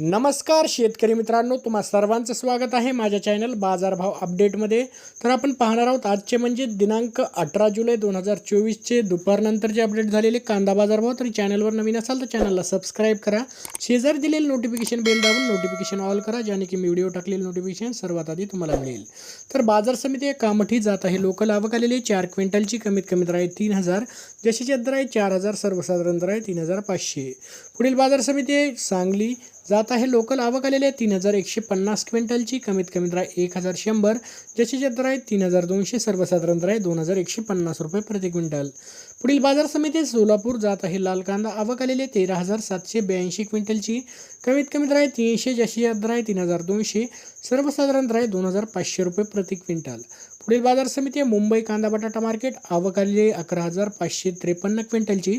नमस्कार शेतकरी मित्रांनो तुम्हा सर्वांचं स्वागत आहे माझ्या चॅनल बाजारभाव अपडेटमध्ये तर आपण पाहणार आहोत आजचे म्हणजे दिनांक अठरा जुलै दोन हजार चोवीसचे दुपारनंतर जे अपडेट झालेले कांदा बाजारभाव तर चॅनलवर नवीन असाल तर चॅनलला सबस्क्राईब करा. शेजारी दिलेले नोटिफिकेशन बेल दाबून नोटिफिकेशन ऑल करा ज्याने की मी व्हिडिओ टाकलेले नोटिफिकेशन सर्वात आधी तुम्हाला मिळेल. तर बाजार समिती कामठी जात आहे लोकल आवक आलेली चार क्विंटलची कमीत कमी दर आहे तीन हजार जशीची दर आहे चार हजार सर्वसाधारण दर आहे तीन हजार पाचशे. पुढील बाजार समिती आहे सांगली जात आहे. लोकल आवक आलेली आहे. तीन हजार एकशे पन्नास क्विंटलची. कमीत कमी दर आहे एक हजार शंभर. ज्याची दर आहे तीन हजार दोनशे. सर्वसाधारण दर आहे दोन हजार एकशे पन्नास रुपये प्रति क्विंटल. पुढील बाजार समिती सोलापूर जात आहे. लाल कांदा आवक आलेली आहे. तेरा हजार सातशे ब्याऐंशी क्विंटलची. कमीत कमी दर आहे तीनशे. ज्याची दर आहे तीन हजार दोनशे. सर्वसाधारण दर आहे दोन हजार पाचशे रुपये प्रति क्विंटल. पुढील बाजार समिती आहे मुंबई कांदा बटाटा मार्केट. आवक आलेली अकरा हजार पाचशे त्रेपन्न क्विंटलची.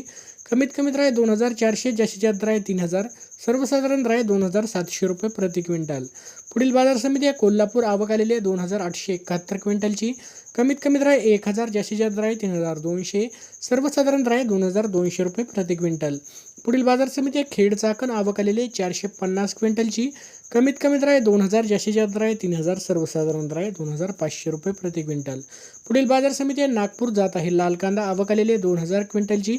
कमीत कमी दर आहे दोन हजार चारशे जास्तीत जास्त दर आहे तीन हजार. सर्वसाधारण दर आहे दोन हजार सातशे रुपये प्रति क्विंटल. पुढील बाजार समिती आहे. कोल्हापूर आवक आलेली आहे. दोन हजार आठशे एकाहत्तर क्विंटलची. कमीत कमी दर आहे एक हजार जास्तीत जास्त दर आहे तीन हजार दोनशे. सर्वसाधारण दर आहे दोन हजार दोनशे रुपये प्रति क्विंटल. पुढील बाजार समिती आहे. खेड चाकण आवक आलेली आहे. चारशे पन्नास क्विंटलची. कमीत कमी दर आहे दोन हजार जास्तीत जास्त दर आहे तीन हजार सर्वसाधारण दर आहे दोन हजार पाचशे रुपये प्रति क्विंटल. पुढील बाजार समिती आहे. नागपूर जात आहे. लाल कांदा आवक आलेली आहे. दोन हजार क्विंटलची.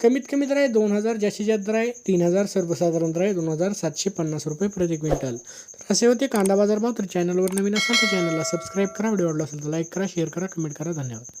कमीत कमी दर आहे दोन हजार जास्तीत जास्त दर आहे तीन हजार सर्वसाधारण दर आहे दोन हजार सातशे पन्नास रुपये प्रति क्विंटल. तर असे होते कांदा बाजार भाव. तर चॅनलवर नवीन असाल तर चॅनलला सबस्क्राईब करा. व्हिडिओ आवडला असेल तर लाईक करा शेअर करा कमेंट करा. धन्यवाद.